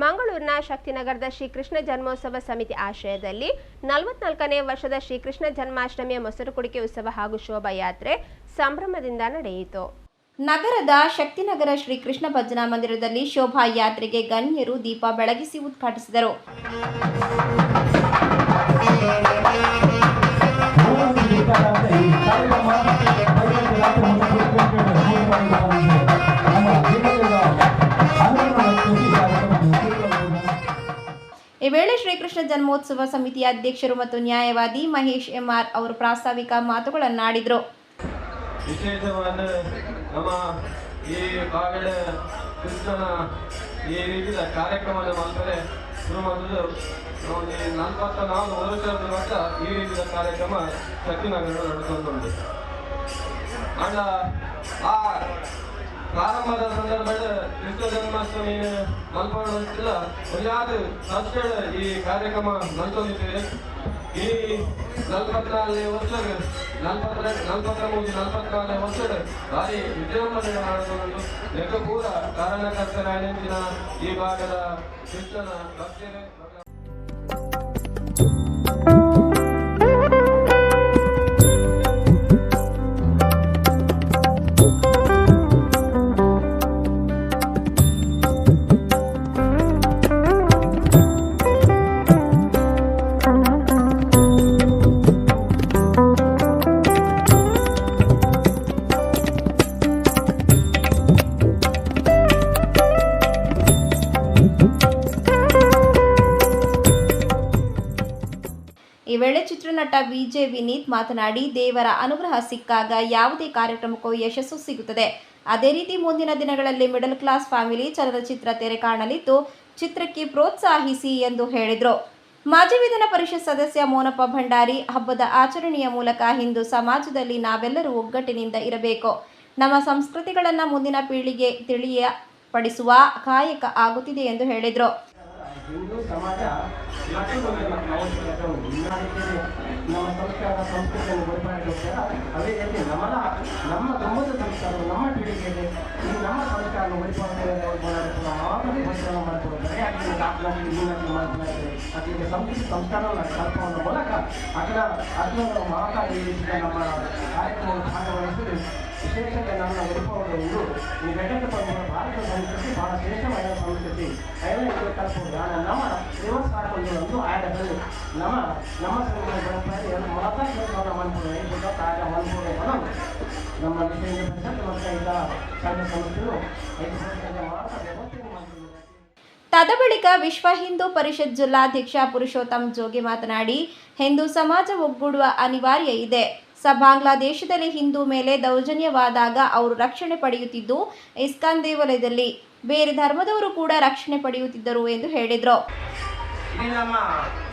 ಮಂಗಳೂರಿನ ಶಕ್ತಿನಗರದ ಶ್ರೀಕೃಷ್ಣ ಜನ್ಮೋತ್ಸವ ಸಮಿತಿ ಆಶ್ರಯದಲ್ಲಿ ನಲವತ್ನಾಲ್ಕನೇ ವರ್ಷದ ಶ್ರೀಕೃಷ್ಣ ಜನ್ಮಾಷ್ಟಮಿಯ ಮೊಸರು ಕುಡಿಕೆ ಉತ್ಸವ ಹಾಗೂ ಶೋಭಾಯಾತ್ರೆ ಸಂಭ್ರಮದಿಂದ ನಡೆಯಿತು. ನಗರದ ಶಕ್ತಿನಗರ ಶ್ರೀಕೃಷ್ಣ ಭಜನಾ ಮಂದಿರದಲ್ಲಿ ಶೋಭಾಯಾತ್ರೆಗೆ ಗಣ್ಯರು ದೀಪ ಬೆಳಗಿಸಿ ಉದ್ಘಾಟಿಸಿದರು. ವೇಳೆ ಶ್ರೀಕೃಷ್ಣ ಜನ್ಮೋತ್ಸವ ಸಮಿತಿಯ ಅಧ್ಯಕ್ಷರು ಮತ್ತು ನ್ಯಾಯವಾದಿ ಮಹೇಶ್ ಎಂಆರ್ ಅವರು ಪ್ರಾಸ್ತಾವಿಕ ಮಾತುಗಳನ್ನಾಡಿದರು. ಕಾರ್ಯಕ್ರಮ ಶಕ್ತಿನಗರ ಪ್ರಾರಂಭದ ಸಂದರ್ಭದಲ್ಲಿ ಕೃಷ್ಣ ಜನ್ಮಾಷ್ಟಮಿ ಮಲ್ಪಡಿಲ್ಲ ಒಂದಾದ ಸಂಸ್ಥೆಗಳ ಈ ಕಾರ್ಯಕ್ರಮ ನಡೆಸೋದಿದ್ದೇವೆ ಈ ನಲ್ವತ್ನಾಲ್ಕನೇ ವರ್ಷ ನಲ್ಪತ್ರ ನಲ್ವತ್ತರ ಮೂರು ನಲ್ವತ್ನಾಲ್ಕನೇ ವರ್ಷದ ಭಾರಿ ವಿಜೃಂಭಣೆ ಮಾಡುವುದು ಲೆಕ್ಕ ಪೂರ ಕಾರಣಕರ್ತರಾಗಿನ ಈ ಭಾಗದ ಕೃಷ್ಣನ ಭಕ್ತರೇ. ಈ ವೇಳೆ ಚಿತ್ರನಟ ವಿಜೆ ವಿನೀತ್ ಮಾತನಾಡಿ, ದೇವರ ಅನುಗ್ರಹ ಸಿಕ್ಕಾಗ ಯಾವುದೇ ಕಾರ್ಯಕ್ರಮಕ್ಕೂ ಯಶಸ್ಸು ಸಿಗುತ್ತದೆ. ಅದೇ ರೀತಿ ಮುಂದಿನ ದಿನಗಳಲ್ಲಿ ಮಿಡಲ್ ಕ್ಲಾಸ್ ಫ್ಯಾಮಿಲಿ ಚಲನಚಿತ್ರ ತೆರೆ ಕಾಣಲಿದ್ದು, ಚಿತ್ರಕ್ಕೆ ಪ್ರೋತ್ಸಾಹಿಸಿ ಎಂದು ಹೇಳಿದರು. ಮಾಜಿ ವಿಧಾನ ಪರಿಷತ್ ಸದಸ್ಯ ಮೋನಪ್ಪ ಭಂಡಾರಿ, ಹಬ್ಬದ ಆಚರಣೆಯ ಮೂಲಕ ಹಿಂದೂ ಸಮಾಜದಲ್ಲಿ ನಾವೆಲ್ಲರೂ ಒಗ್ಗಟ್ಟಿನಿಂದ ಇರಬೇಕು. ನಮ್ಮ ಸಂಸ್ಕೃತಿಗಳನ್ನು ಮುಂದಿನ ಪೀಳಿಗೆ ತಿಳಿಯಪಡಿಸುವ ಕಾಯಕ ಆಗುತ್ತಿದೆ ಎಂದು ಹೇಳಿದರು. ನಮ್ಮ ಸಂಸ್ಕಾರ ಸಂಸ್ಕೃತಿಯನ್ನು ಬದಲಾಯಿಸೋಸ್ಕರ ಅದೇ ರೀತಿ ನಮ್ಮ ನಮ್ಮ ಧರ್ಮದ ಸಂಸ್ಕಾರ ನಮ್ಮ ಪೀಳಿಗೆಯಲ್ಲಿ ಈ ನಮ್ಮ ಸಂಸ್ಕಾರವನ್ನು ಬದಲಾಯಿಸುವ ಆಗಲೇ ಪರಿಶ್ರಮ ಮಾಡ್ಕೊಳ್ತಾರೆ ಅದಕ್ಕೆ ದಾಖಲಾತಿ ಮೀನಾಗಿ ಮಾಡ್ತಾರೆ ಅದಕ್ಕೆ ಸಂಸ್ಕೃತಿ ಸಂಸ್ಕಾರವನ್ನು ಕಲ್ಪನ ಮೂಲಕ ಅದರ ಅದನ್ನು ಮಾತಾಡಿ ನಮ್ಮ ಕಾರ್ಯಕ್ರಮವನ್ನು ಭಾಗವಹಿಸಿದರೆ ವಿಶೇಷತೆ ನಮ್ಮ ವೈಭವಗಳು ಈ ಘಟಕ ಭಾರತ ಸಂಸ್ಕೃತಿ ಬಹಳ ಶ್ರೇಷ್ಠವಾದ ಸಂಸ್ಕೃತಿ ಐವತ್ತು ನಮ್ಮ ದೇವಸ್ಥಾನಗಳು ಒಂದು ನಮ್ಮ ನಮ್ಮ ಸಂಘಟನೆ ಮಾತಾ ಕೆಲಸವನ್ನು ಮಾಡ್ಬೋದು ಐದು ತಾಜ ಮಾಡ್ಬೋದು మనం ನಮ್ಮ ತದಬಳಿಕ ವಿಶ್ವ ಹಿಂದೂ ಪರಿಷತ್ ಜಿಲ್ಲಾಧ್ಯಕ್ಷ ಪುರುಷೋತ್ತಮ್ ಜೋಗಿ ಮಾತನಾಡಿ, ಹಿಂದೂ ಸಮಾಜ ಒಗ್ಗೂಡುವ ಅನಿವಾರ್ಯ ಇದೆ. ಸ ಬಾಂಗ್ಲಾದೇಶದಲ್ಲಿ ಹಿಂದೂ ಮೇಲೆ ದೌರ್ಜನ್ಯವಾದಾಗ ಅವರು ರಕ್ಷಣೆ ಪಡೆಯುತ್ತಿದ್ದು, ಇಸ್ಕಾನ್ ದೇವಾಲಯದಲ್ಲಿ ಬೇರೆ ಧರ್ಮದವರು ಕೂಡ ರಕ್ಷಣೆ ಪಡೆಯುತ್ತಿದ್ದರು ಎಂದು ಹೇಳಿದರು.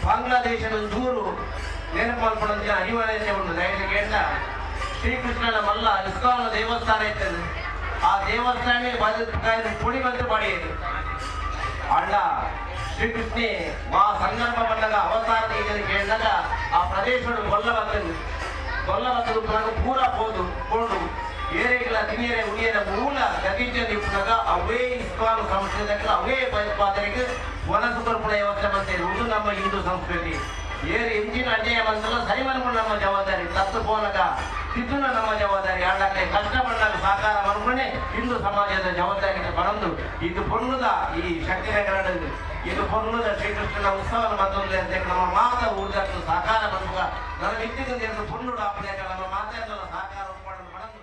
ಬಾಂಗ್ಲಾದೇಶದ ಆ ದೇವಸ್ಥಾನ ಪುಡಿ ಅಣ್ಣ, ಶ್ರೀಕೃಷ್ಣ ಆ ಸಂದರ್ಭ ಬಂದಾಗ ಇದನ್ನು ಕೇಳಿದಾಗ ಆ ಪ್ರದೇಶ ಕೊಲ್ಲ ಬರ್ತದೆ ಪುನಃ ಪೂರ ಹೋದು ಕೊಂಡು ಏರೆಗಳ ತಿನಿಯರೆ ಉಳಿಯದ ಮೂಲ ಗತಿಂಚಲ್ಲಿ ಪುನಃ ಅವೇ ಇಸ್ಕಾನ್ ಸಂಸ್ಕೃತಿಗೆ ಅವೇ ಭಯೋತ್ಪಾದನೆಗೆ ವನಸು ಕೊರ್ಪುಳ ವ್ಯವಸ್ಥೆ ಬಂತೇವೆ ಇದು ನಮ್ಮ ಹಿಂದೂ ಸಂಸ್ಕೃತಿ. ಏರು ಇಂಜಿನ್ ಅಡ್ಡೆಯ ಬಂದಲ್ಲ ಸರಿ ನಮ್ಮ ಜವಾಬ್ದಾರಿ ತತ್ತು ಪೋಲಕ ತಿದ್ದುನ ನಮ್ಮ ಜವಾಬ್ದಾರಿ ಆಡಕ್ಕೆ ಕಷ್ಟ ಸಾಕಾರ ಮಾಡ್ಕೊಂಡೆ ಹಿಂದೂ ಸಮಾಜದ ಜವಾಬ್ದಾರಿ ಬರಂದು ಇದು ಪೊಣ್ಣದ ಈ ಶಕ್ತಿನಗರ ಇದು ಪೊಣ್ಣುದ ಶ್ರೀಕೃಷ್ಣನ ಉತ್ಸವ ಮತ್ತೊಂದು ಅಂತ ನಮ್ಮ ಮಾತ ಊರ್ಜತ್ತು ಸಾಕಾರ ಬಂದಾಗ ನನ್ನ ವ್ಯಕ್ತಿಗತ ಎರಡು ಪೊಣ್ಣುಡ ನಮ್ಮ ಮಾತಾಡಲು ಬರಂದು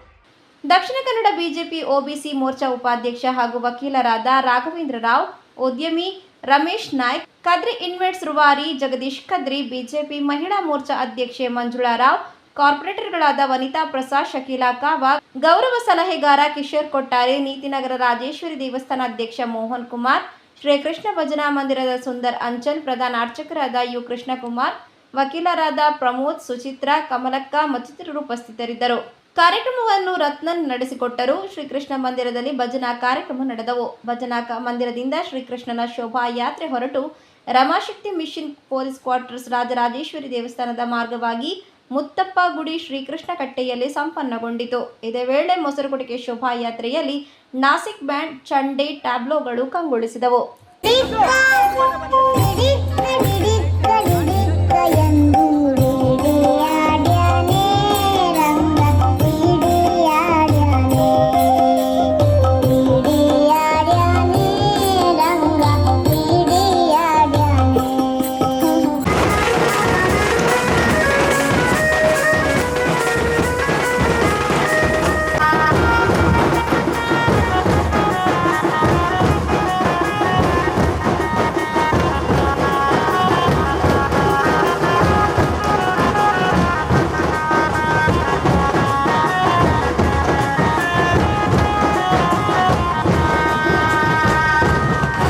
ದಕ್ಷಿಣ ಕನ್ನಡ ಬಿಜೆಪಿ, ಒಬಿಸಿ ಮೋರ್ಚಾ ಉಪಾಧ್ಯಕ್ಷ ಹಾಗೂ ವಕೀಲರಾದ ರಾಘವೇಂದ್ರ ರಾವ್, ಉದ್ಯಮಿ ರಮೇಶ್ ನಾಯ್ಕ್, ಕದ್ರಿ ಇನ್ವೆಟ್ಸ್ ರುವಾರಿ ಜಗದೀಶ್ ಕದ್ರಿ, ಬಿಜೆಪಿ ಮಹಿಳಾ ಮೋರ್ಚಾ ಅಧ್ಯಕ್ಷೆ ಮಂಜುಳಾ ರಾವ್, ಕಾರ್ಪೊರೇಟರ್ಗಳಾದ ವನಿತಾ ಪ್ರಸಾದ್, ಶಕೀಲಾ ಕಾವಾ, ಗೌರವ ಸಲಹೆಗಾರ ಕಿಶೋರ್ ಕೊಟ್ಟಾರೆ, ನೀತಿನಗರ ರಾಜೇಶ್ವರಿ ದೇವಸ್ಥಾನ ಅಧ್ಯಕ್ಷ ಮೋಹನ್ ಕುಮಾರ್ ಶ್ರೀಕೃಷ್ಣ ಭಜನಾ ಮಂದಿರದ ಸುಂದರ್ ಅಂಚಲ್ ಪ್ರಧಾನ ಅರ್ಚಕರಾದ ಯು ಕೃಷ್ಣಕುಮಾರ್, ವಕೀಲರಾದ ಪ್ರಮೋದ್, ಸುಚಿತ್ರಾ, ಕಮಲಕ್ಕ ಮತ್ತಿತರರು ಉಪಸ್ಥಿತರಿದ್ದರು. ಕಾರ್ಯಕ್ರಮವನ್ನು ರತ್ನನ್ ನಡೆಸಿಕೊಟ್ಟರು ಶ್ರೀಕೃಷ್ಣ ಮಂದಿರದಲ್ಲಿ ಭಜನಾ ಕಾರ್ಯಕ್ರಮ ನಡೆದವು. ಭಜನಾ ಮಂದಿರದಿಂದ ಶ್ರೀಕೃಷ್ಣನ ಶೋಭಾ ಯಾತ್ರೆ ಹೊರಟು Ramashakti mission police quarters Rajarajeshwari ದೇವಸ್ಥಾನದ ಮಾರ್ಗವಾಗಿ ಮುತ್ತಪ್ಪ ಗುಡಿ ಶ್ರೀಕೃಷ್ಣ ಕಟ್ಟೆಯಲ್ಲಿ ಸಂಪನ್ನಗೊಂಡಿತು ಇದೇ ವೇಳೆ ಮೊಸರುಗುಡಿಕೆ ಶೋಭಾಯಾತ್ರೆಯಲ್ಲಿ ನಾಸಿಕ್ ಬ್ಯಾಂಡ್ ಚಂಡೆ ಟ್ಯಾಬ್ಲೋಗಳು ಕಂಗೊಳಿಸಿದವು?